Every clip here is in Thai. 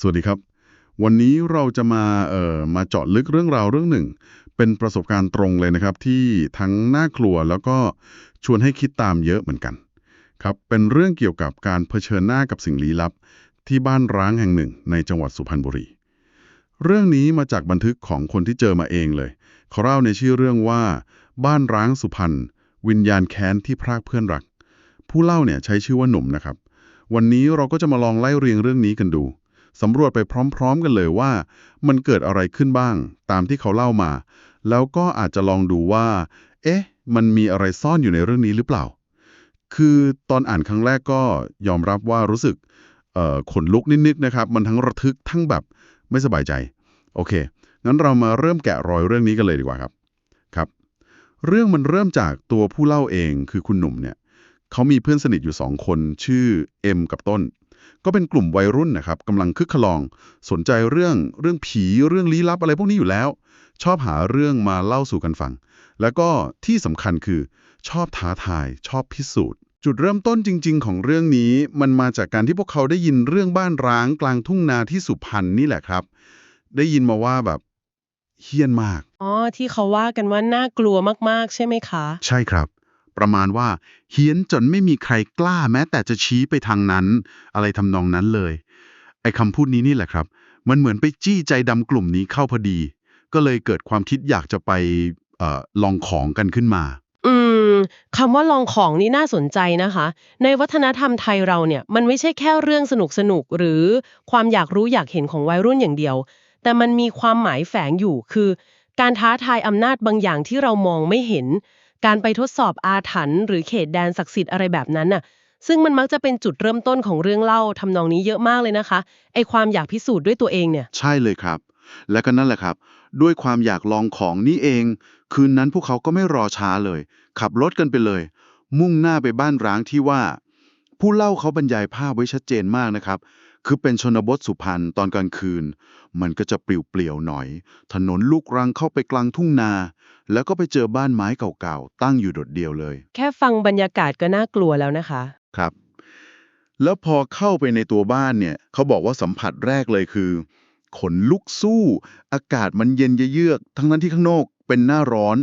สวัสดีครับ วันนี้เราจะมาเอ่อมาเจาะลึกเรื่องราวเรื่องหนึ่ง เป็นประสบการณ์ตรงเลยนะครับ ที่ทั้งน่ากลัวแล้วก็ชวนให้คิดตามเยอะเหมือนกันครับเป็นเรื่องเกี่ยวกับการเผชิญหน้ากับสิ่งลี้ลับ ที่บ้านร้างแห่งหนึ่งในจังหวัดสุพรรณบุรี เรื่องนี้มาจากบันทึกของคนที่เจอมาเองเลยเขาเล่าในชื่อเรื่องว่า บ้านร้างสุพรรณวิญญาณแค้นที่พรากเพื่อนรัก ผู้เล่าเนี่ยใช้ชื่อว่าหนุ่มนะครับ วันนี้เราก็จะมาลองไล่เรียงเรื่องนี้กันดู สำรวจไปพร้อม ๆ กันเลยว่า มันเกิดอะไรขึ้นบ้าง ตามที่เขาเล่ามา แล้วก็อาจจะลองดูว่า เอ๊ะ มันมีอะไรซ่อนอยู่ในเรื่องนี้หรือเปล่า คือตอนอ่านครั้งแรกก็ยอมรับว่ารู้สึกขนลุกนิดๆนะครับ มันทั้งระทึกทั้งแบบไม่สบายใจ โอเค งั้นเรามาเริ่มแกะรอยเรื่องนี้กันเลยดีกว่าครับ ครับ เรื่องมันเริ่มจากตัวผู้เล่าเองคือคุณหนุ่มเนี่ย เขามีเพื่อนสนิทอยู่สองคนชื่อเอ็มกับต้น ก็เป็นกลุ่มวัยรุ่นนะครับกำลังคึกขลอง สนใจเรื่องเรื่องผีเรื่องลี้ลับอะไรพวกนี้อยู่แล้ว ชอบหาเรื่องมาเล่าสู่กันฟัง แล้วก็ที่สำคัญคือ ชอบท้าทาย ชอบพิสูจน์ จุดเริ่มต้นจริง ๆ ของเรื่องนี้ มันมาจากการที่พวกเขาได้ยินเรื่องบ้านร้างกลางทุ่งนาที่สุพรรณนี่แหละครับ ได้ยินมาว่าแบบเฮี้ยนมาก อ๋อ ที่เขาว่ากันว่าน่ากลัวมากๆ ใช่ไหมคะ ใช่ครับ ประมาณว่าเฮี้ยนจนไม่มีใครกล้าแม้ แต่จะชี้ไปทางนั้น อะไรทำนองนั้นเลย ไอ้คำพูดนี้นี่แหละครับ มันเหมือนไปจี้ใจดำกลุ่มนี้เข้าพอดี ก็เลยเกิดความคิดอยากจะไปออลองของกันขึ้นมา อืมคำว่าลองของนี่น่าสนใจนะคะ ในวัฒนธรรมไทยเราเนี่ย มันไม่ใช่แค่เรื่องสนุกสนุกๆหรือความอยากรู้อยากเห็นของวัยรุ่นอย่างเดียว แต่มันมีความหมายแฝงอยู่คือ การท้าทายอำนาจบางอย่างที่เรามองไม่เห็น การไปทดสอบอาถรรพ์หรือเขตแดนศักดิ์สิทธิ์อะไรแบบนั้นน่ะ ซึ่งมันมักจะเป็นจุดเริ่มต้นของเรื่องเล่าทำนองนี้เยอะมากเลยนะคะ ไอความอยากพิสูจน์ด้วยตัวเองเนี่ย ใช่เลยครับ และก็นั่นแหละครับ ด้วยความอยากลองของนี่เอง คืนนั้นพวกเขาก็ไม่รอช้าเลย ขับรถกันไปเลย มุ่งหน้าไปบ้านร้างที่ว่า ผู้เล่าเขาบรรยายภาพไว้ชัดเจนมากนะครับ คือเป็นชนบทสุพรรณตอนกลางคืน มันก็จะเปลี่ยวๆหน่อย ถนนลูกรังเข้าไปกลางทุ่งนา แล้วก็ไปเจอบ้านไม้เก่าๆ ตั้งอยู่โดดเดียวเลย แค่ฟังบรรยากาศก็น่ากลัวแล้วนะคะ ครับ แล้วพอเข้าไปในตัวบ้านเนี่ยเขาบอกว่าสัมผัสแรกเลยคือขนลุกสู้ อากาศมันเย็นเยือกๆทั้งนั้นที่ข้างนอกเป็นหน้าร้อน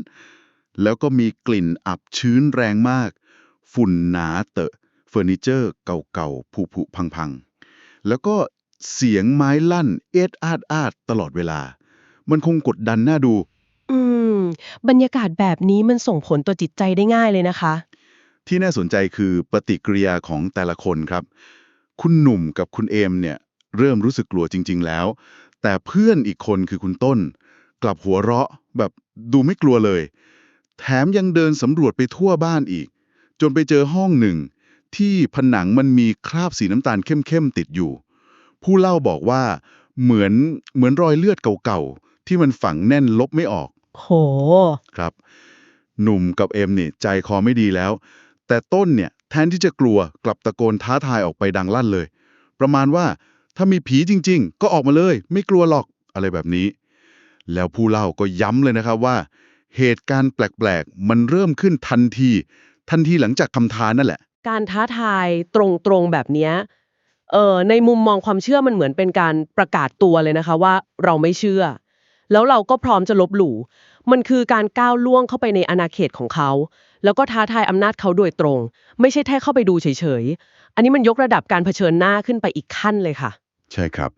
แล้วก็มีกลิ่นอับชื้นแรงมาก ฝุ่นหนาเตอะเฟอร์นิเจอร์เก่าๆผุๆพังๆ แล้วก็เสียงไม้ลั่น เอ็ดอาดอาดตลอดเวลา มันคงกดดันน่าดู อืม บรรยากาศแบบนี้มันส่งผลต่อจิตใจได้ง่ายเลยนะคะ ที่น่าสนใจคือปฏิกิริยาของแต่ละคนครับ คุณหนุ่มกับคุณเอมเนี่ย เริ่มรู้สึกกลัวจริง ๆ แล้ว แต่เพื่อนอีกคนคือคุณต้น กลับหัวเราะแบบดูไม่กลัวเลย แถมยังเดินสำรวจไปทั่วบ้านอีก จนไปเจอห้องหนึ่ง ที่ผนังมันมีคราบสีน้ำตาลเข้มๆติดอยู่ ผู้เล่าบอกว่าเหมือนเหมือนรอยเลือดเก่าๆ ที่มันฝังแน่นลบไม่ออก โห ครับ หนุ่มกับเอ็มเนี่ยใจคอไม่ดีแล้ว แต่ต้นเนี่ยแทนที่จะกลัวกลับตะโกนท้าทายออกไปดังลั่นเลย ประมาณว่าถ้ามีผีจริง ๆ ก็ออกมาเลย ไม่กลัวหรอกอะไรแบบนี้ แล้วผู้เล่าก็ย้ำเลยนะครับว่า เหตุการณ์แปลกๆ มันเริ่มขึ้นทันที ทันทีหลังจากคำท้านั่นแหละ การท้าทายตรงๆแบบเนี้ยเออในมุมมองความเชื่อมันเหมือนเป็นการประกาศตัวเลยนะคะว่าเราไม่เชื่อ แล้วเราก็พร้อมจะลบหลู่ มันคือการก้าวล่วงเข้าไปในอาณาเขตของเขา แล้วก็ท้าทายอำนาจเขาโดยตรง ไม่ใช่แค่เข้าไปดูเฉยๆ อันนี้มันยกระดับการเผชิญหน้าขึ้นไปอีกขั้นเลยค่ะ ใช่ครับ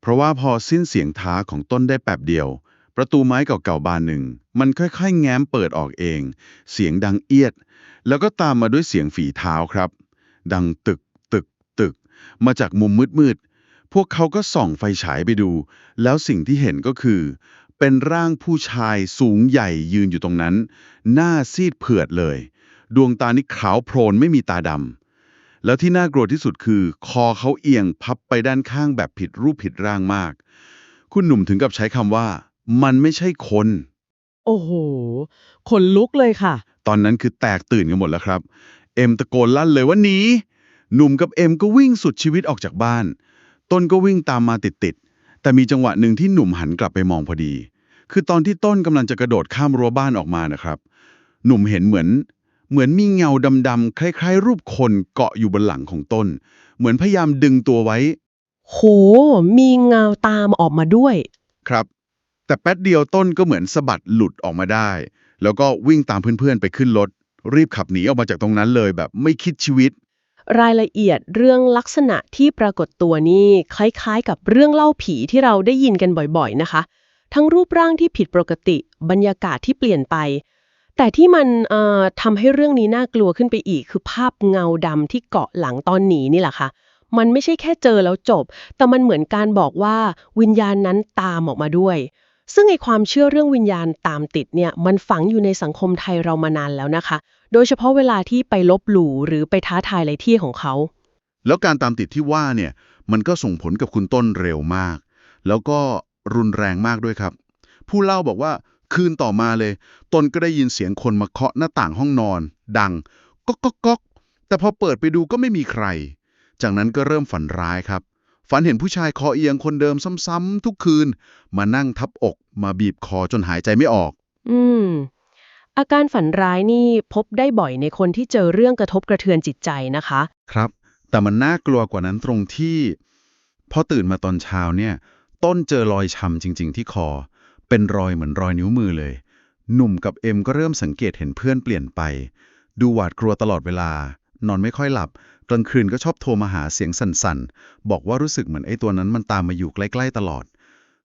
เพราะว่าพอสิ้นเสียงท้าของต้นได้แป๊บเดียว ประตูไม้เก่าๆบานหนึ่ง มันค่อยๆ แง้มเปิดออกเอง เสียงดังเอียด แล้วก็ตามมาด้วยเสียงฝีเท้าครับ ดังตึกตึกตึก มาจากมุมมืดๆ พวกเขาก็ส่องไฟฉายไปดู แล้วสิ่งที่เห็นก็คือ เป็นร่างผู้ชายสูงใหญ่ยืนอยู่ตรงนั้น หน้าซีดเผือดเลย ดวงตานี่ขาวโพลนไม่มีตาดำแล้วที่น่ากลัวที่สุดคือ คอเขาเอียงพับไปด้านข้างแบบผิดรูปผิดร่างมาก คุณหนุ่มถึงกับใช้คำว่า มันไม่ใช่คน โอ้โห ขนลุกเลยค่ะ ตอนนั้นคือแตกตื่นกันหมดแล้วครับ เอ็มตะโกนลั่นเลยว่าหนีหนุ่มกับเอ็มก็วิ่งสุดชีวิตออกจากบ้าน ต้นก็วิ่งตามมาติดๆ แต่มีจังหวะหนึ่งที่หนุ่มหันกลับไปมองพอดี คือตอนที่ต้นกำลังจะกระโดดข้ามรั้วบ้านออกมานะครับ หนุ่มเห็นเหมือน เหมือนมีเงาดำๆคล้ายๆ รูปคนเกาะอยู่บนหลังของต้น เหมือนพยายามดึงตัวไว้ โห มีเงาตามออกมาด้วย ครับ แต่แป๊บเดียวต้นก็เหมือนสะบัดหลุดออกมาได้ แล้วก็วิ่งตามเพื่อนๆไปขึ้นรถ รีบขับหนีออกมาจากตรงนั้นเลยแบบไม่คิดชีวิต รายละเอียดเรื่องลักษณะที่ปรากฏตัวนี่คล้ายๆ กับเรื่องเล่าผีที่เราได้ยินกันบ่อยๆนะคะ ทั้งรูปร่างที่ผิดปกติ บรรยากาศที่เปลี่ยนไป แต่ที่มันทำให้เรื่องนี้น่ากลัวขึ้นไปอีก คือภาพเงาดำที่เกาะหลังตอนหนีนี่แหละค่ะมันไม่ใช่แค่เจอแล้วจบ แต่มันเหมือนการบอกว่าวิญญาณนั้นตามออกมาด้วย ซึ่งไอความเชื่อเรื่องวิญญาณตามติดเนี่ยมันฝังอยู่ในสังคมไทยเรามานานแล้วนะคะ โดยเฉพาะเวลาที่ไปลบหลู่หรือไปท้าทายอะไรที่ของเขา แล้วการตามติดที่ว่าเนี่ยมันก็ส่งผลกับคุณต้นเร็วมาก แล้วก็รุนแรงมากด้วยครับ ผู้เล่าบอกว่าคืนต่อมาเลย ตนก็ได้ยินเสียงคนมาเคาะหน้าต่างห้องนอน ดังก๊อกก๊อกก๊กแต่พอเปิดไปดูก็ไม่มีใคร จากนั้นก็เริ่มฝันร้ายครับ ฝันเห็นผู้ชายคอเอียงคนเดิมซ้ำๆทุกคืน มานั่งทับอกมาบีบคอจนหายใจไม่ออก อืม อาการฝันร้ายนี่พบได้บ่อยในคนที่เจอเรื่องกระทบกระเทือนจิตใจนะคะ ครับ แต่มันน่ากลัวกว่านั้นตรงที่พอตื่นมาตอนเช้าเนี่ย ต้นเจอรอยช้ำจริง ๆ ที่คอ เป็นรอยเหมือนรอยนิ้วมือเลย หนุ่มกับเอ็มก็เริ่มสังเกตเห็นเพื่อนเปลี่ยนไป ดูหวาดกลัวตลอดเวลา นอนไม่ค่อยหลับ กลางคืนก็ชอบโทรมาหาเสียงสั่นๆ บอกว่ารู้สึกเหมือนไอ้ตัวนั้นมันตามมาอยู่ใกล้ๆตลอด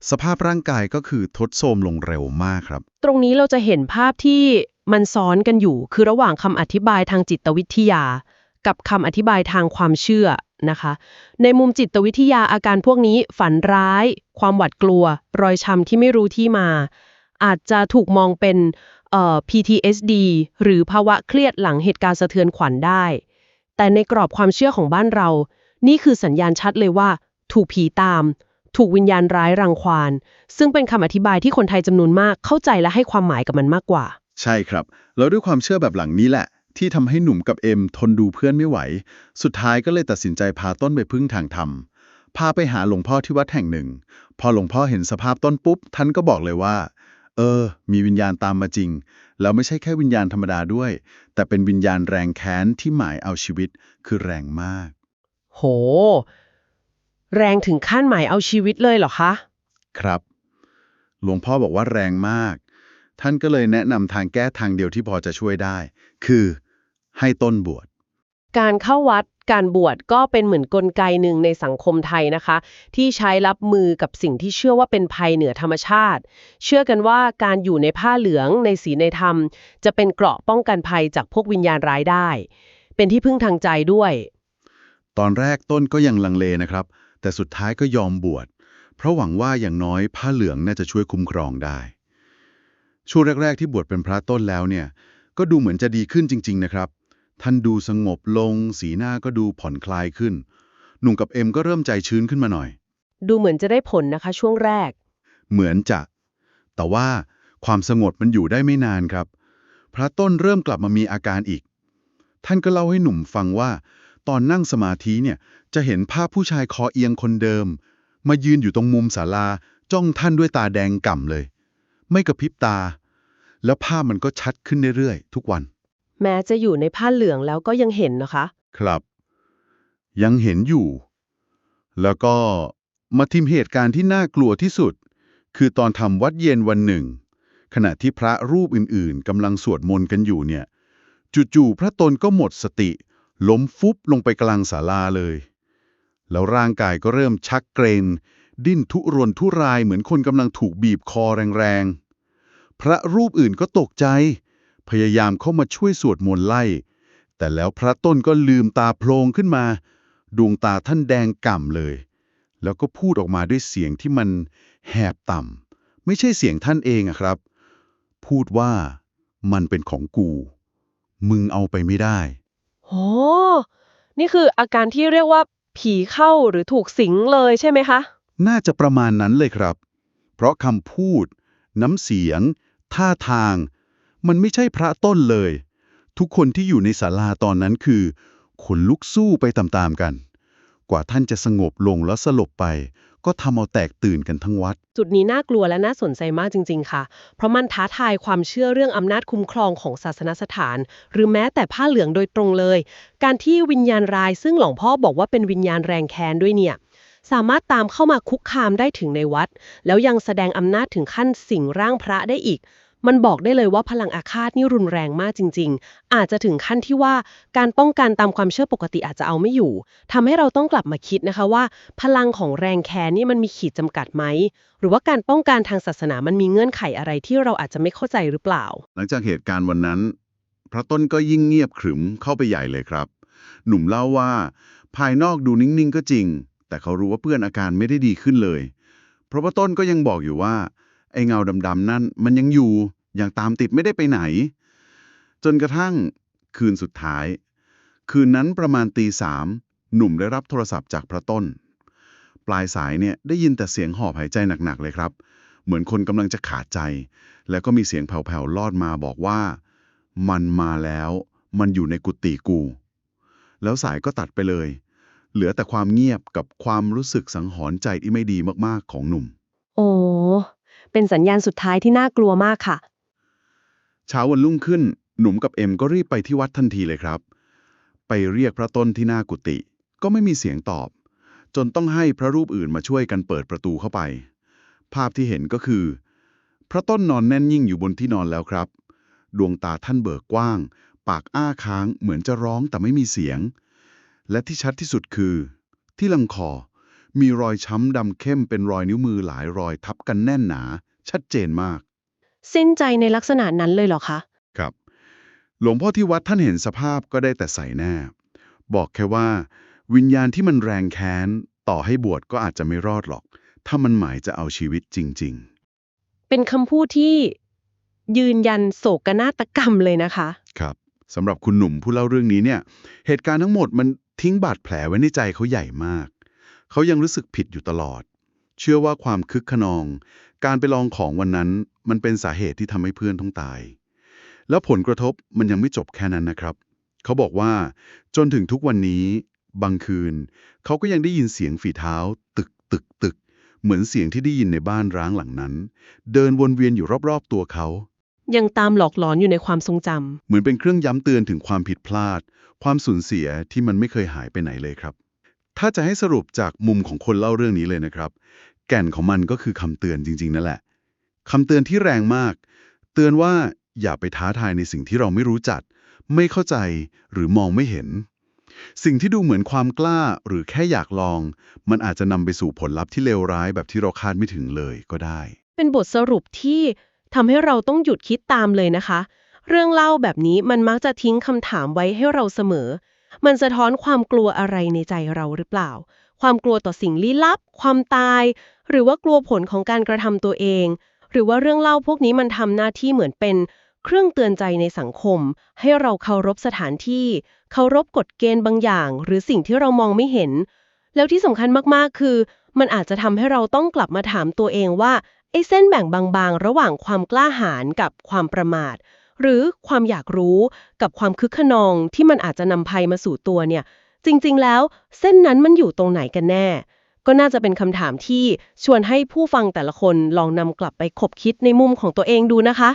สภาพร่างกายก็คือทดโทรมลงเร็วมากครับ ตรงนี้เราจะเห็นภาพที่มันซ้อนกันอยู่ คือระหว่างคำอธิบายทางจิตวิทยา กับคำอธิบายทางความเชื่อนะคะ ในมุมจิตวิทยาอาการพวกนี้ฝันร้าย ความหวาดกลัว รอยช้ำที่ไม่รู้ที่มา อาจจะถูกมองเป็นเอ่อ PTSD หรือภาวะเครียดหลังเหตุการณ์สะเทือนขวัญได้ แต่ในกรอบความเชื่อของบ้านเรา นี่คือสัญญาณชัดเลยว่า ถูกผีตาม ถูกวิญญาณร้ายรังควานซึ่งเป็นคำอธิบายที่คนไทยจำนวนมากเข้าใจและให้ความหมายกับมันมากกว่า ใช่ครับ แล้วด้วยความเชื่อแบบหลังนี้แหละ ที่ทำให้หนุ่มกับเอ็มทนดูเพื่อนไม่ไหว สุดท้ายก็เลยตัดสินใจพาต้นไปพึ่งทางธรรมพาไปหาหลวงพ่อที่วัดแห่งหนึ่ง พอหลวงพ่อเห็นสภาพต้นปุ๊บท่านก็บอกเลยว่า เออ มีวิญญาณตามมาจริง แล้วไม่ใช่แค่วิญญาณธรรมดาด้วย แต่เป็นวิญญาณแรงแค้นที่หมายเอาชีวิตคือแรงมาก โห แรงถึงขั้นหมายเอาชีวิตเลยเหรอคะ ครับ หลวงพ่อบอกว่าแรงมาก ท่านก็เลยแนะนำทางแก้ทางเดียวที่พอจะช่วยได้ คือให้ต้นบวช การเข้าวัดการบวชก็เป็นเหมือนกลไกหนึ่งในสังคมไทยนะคะ ที่ใช้รับมือกับสิ่งที่เชื่อว่าเป็นภัยเหนือธรรมชาติ เชื่อกันว่าการอยู่ในผ้าเหลืองในศีลในธรรม จะเป็นเกราะป้องกันภัยจากพวกวิญญาณร้ายได้ เป็นที่พึ่งทางใจด้วย ตอนแรกต้นก็ยังลังเลนะครับ แต่สุดท้ายก็ยอมบวชเพราะหวังว่าอย่างน้อยผ้าเหลืองน่าจะช่วยคุ้มครองได้ช่วงแรก ๆ ที่บวชเป็นพระต้นแล้วเนี่ยก็ดูเหมือนจะดีขึ้นจริง ๆ นะครับ ท่านดูสงบลง สีหน้าก็ดูผ่อนคลายขึ้น หนุ่มกับเอ็มก็เริ่มใจชื้นขึ้นมาหน่อย ดูเหมือนจะได้ผลนะคะช่วงแรก เหมือนจะ แต่ว่าความสงบมันอยู่ได้ไม่นานครับ พระต้นเริ่มกลับมามีอาการอีก ท่านก็เล่าให้หนุ่มฟังว่า ตอนนั่งสมาธิเนี่ยจะเห็นภาพผู้ชายคอเอียงคนเดิม มายืนอยู่ตรงมุมศาลาจ้องท่านด้วยตาแดงก่ำเลย ไม่กระพริบตา แล้วภาพมันก็ชัดขึ้นเรื่อยๆทุกวัน แม้จะอยู่ในผ้าเหลืองแล้วก็ยังเห็นนะคะ ครับ ยังเห็นอยู่ แล้วก็มาทิมเหตุการณ์ที่น่ากลัวที่สุด คือตอนทำวัดเย็นวันหนึ่ง ขณะที่พระรูปอื่นๆกำลังสวดมนต์กันอยู่เนี่ย จู่ๆพระตนก็หมดสติ ล้มฟุบลงไปกลางศาลาเลย แล้วร่างกายก็เริ่มชักเกรนดิ้นทุรนทุรายเหมือนคนกำลังถูกบีบคอแรงๆ พระรูปอื่นก็ตกใจ พยายามเข้ามาช่วยสวดมนต์ไล่ แต่แล้วพระต้นก็ลืมตาโพลงขึ้นมา ดวงตาท่านแดงก่ำเลย แล้วก็พูดออกมาด้วยเสียงที่มันแหบต่ำไม่ใช่เสียงท่านเองอะครับ พูดว่ามันเป็นของกู มึงเอาไปไม่ได้ โอ้ นี่คืออาการที่เรียกว่าผีเข้าหรือถูกสิงเลยใช่ไหมคะ น่าจะประมาณนั้นเลยครับ เพราะคำพูด น้ำเสียง ท่าทาง มันไม่ใช่พระต้นเลย ทุกคนที่อยู่ในศาลาตอนนั้นคือขนลุกสู้ไปตามๆกัน กว่าท่านจะสงบลงแล้วสลบไป ก็ทำเอาแตกตื่นกันทั้งวัด จุดนี้น่ากลัวและน่าสนใจมากจริง ๆ ค่ะ เพราะมันท้าทายความเชื่อเรื่องอำนาจคุ้มครองของศาสนสถาน หรือแม้แต่ผ้าเหลืองโดยตรงเลย การที่วิญญาณร้ายซึ่งหลวงพ่อบอกว่าเป็นวิญญาณแรงแค้นด้วยเนี่ยสามารถตามเข้ามาคุกคามได้ถึงในวัด แล้วยังแสดงอำนาจถึงขั้นสิงร่างพระได้อีก มันบอกได้เลยว่าพลังอาฆาตนี่รุนแรงมากจริง ๆ อาจจะถึงขั้นที่ว่าการป้องกันตามความเชื่อปกติอาจจะเอาไม่อยู่ทำให้เราต้องกลับมาคิดนะคะว่า พลังของแรงแค้นนี่มันมีขีดจำกัดไหม หรือว่าการป้องกันทางศาสนามันมีเงื่อนไขอะไรที่เราอาจจะไม่เข้าใจหรือเปล่า หลังจากเหตุการณ์วันนั้น พระต้นก็ยิ่งเงียบขรึมเข้าไปใหญ่เลยครับ หนุ่มเล่าว่า ภายนอกดูนิ่งๆ ก็จริง แต่เขารู้ว่าเพื่อนอาการไม่ได้ดีขึ้นเลย เพราะว่าต้นก็ยังบอกอยู่ว่า ไอ้เงาดำๆนั่นมันยังอยู่อยังตามติดไม่ได้ไปไหน จนกระทั่งคืนสุดท้าย คืนนั้นประมาณตีสามหนุ่มได้รับโทรศัพท์จากพระต้น ปลายสายเนี่ยได้ยินแต่เสียงหอบหายใจหนักๆเลยครับ เหมือนคนกำลังจะขาดใจ แล้วก็มีเสียงแผ่วๆลอดมาบอกว่า มันมาแล้ว มันอยู่ในกุฏิกู แล้วสายก็ตัดไปเลย เหลือแต่ความเงียบกับความรู้สึกสังหรณ์ใจที่ไม่ดีมากๆของหนุ่ม โอ้ เป็นสัญญาณสุดท้ายที่น่ากลัวมากค่ะ เช้าวันรุ่งขึ้น หนุ่มกับเอ็มก็รีบไปที่วัดทันทีเลยครับ ไปเรียกพระต้นที่หน้ากุฏิก็ไม่มีเสียงตอบ จนต้องให้พระรูปอื่นมาช่วยกันเปิดประตูเข้าไป ภาพที่เห็นก็คือ พระต้นนอนแน่นยิ่งอยู่บนที่นอนแล้วครับ ดวงตาท่านเบิกกว้าง ปากอ้าค้างเหมือนจะร้องแต่ไม่มีเสียง และที่ชัดที่สุดคือ ที่ลำคอ มีรอยช้ำดำเข้มเป็นรอยนิ้วมือหลายรอยทับกันแน่นหนา ชัดเจนมาก สิ้นใจในลักษณะนั้นเลยเหรอคะ ครับ หลวงพ่อที่วัดท่านเห็นสภาพก็ได้แต่ใส่แน่บอกแค่ว่า วิญญาณที่มันแรงแค้น ต่อให้บวชก็อาจจะไม่รอดหรอก ถ้ามันหมายจะเอาชีวิตจริงเป็นคำพูดที่ยืนยันโศกนาฏกรรมเลยนะคะๆครับสำหรับคุณหนุ่มผู้เล่าเรื่องนี้เนี่ย เหตุการณ์ทั้งหมดมันทิ้งบาดแผลไว้ในใจเขาใหญ่มาก เขายังรู้สึกผิดอยู่ตลอด เชื่อว่าความคึกขนอง การไปลองของวันนั้น มันเป็นสาเหตุที่ทำให้เพื่อนต้องตาย แล้วผลกระทบมันยังไม่จบแค่นั้นนะครับ เขาบอกว่า จนถึงทุกวันนี้ บางคืน เขาก็ยังได้ยินเสียงฝีเท้า ตึกตึกตึก เหมือนเสียงที่ได้ยินในบ้านร้างหลังนั้น เดินวนเวียนอยู่รอบๆ ตัวเขายังตามหลอกหลอนอยู่ในความทรงจเหมือนเป็นเครื่องย้ำเตือนถึงความผิดพลาด ความสูญเสียที่มันไม่เคยหายไปไหนเลยครับ ถ้าจะให้สรุปจากมุมของคนเล่าเรื่องนี้เลยนะครับ แก่นของมันก็คือคำเตือนจริง ๆ นั่นแหละคำเตือนที่แรงมาก เตือนว่าอย่าไปท้าทายในสิ่งที่เราไม่รู้จัก ไม่เข้าใจหรือมองไม่เห็น สิ่งที่ดูเหมือนความกล้าหรือแค่อยากลอง มันอาจจะนำไปสู่ผลลัพธ์ที่เลวร้ายแบบที่เราคาดไม่ถึงเลยก็ได้ เป็นบทสรุปที่ทำให้เราต้องหยุดคิดตามเลยนะคะ เรื่องเล่าแบบนี้มันมักจะทิ้งคำถามไว้ให้เราเสมอ มันสะท้อนความกลัวอะไรในใจเราหรือเปล่า ความกลัวต่อสิ่งลี้ลับ ความตาย หรือว่ากลัวผลของการกระทำตัวเอง หรือว่าเรื่องเล่าพวกนี้มันทำหน้าที่เหมือนเป็นเครื่องเตือนใจในสังคม ให้เราเคารพสถานที่ เคารพกฎเกณฑ์บางอย่าง หรือสิ่งที่เรามองไม่เห็น แล้วที่สำคัญมากๆ คือ มันอาจจะทำให้เราต้องกลับมาถามตัวเองว่าไอ้เส้นแบ่งบางๆ ระหว่างความกล้าหาญกับความประมาท หรือความอยากรู้กับความคึกขนองที่มันอาจจะนำภัยมาสู่ตัวเนี่ย จริงๆ แล้วเส้นนั้นมันอยู่ตรงไหนกันแน่ ก็น่าจะเป็นคำถามที่ชวนให้ผู้ฟังแต่ละคนลองนำกลับไปคบคิดในมุมของตัวเองดูนะคะ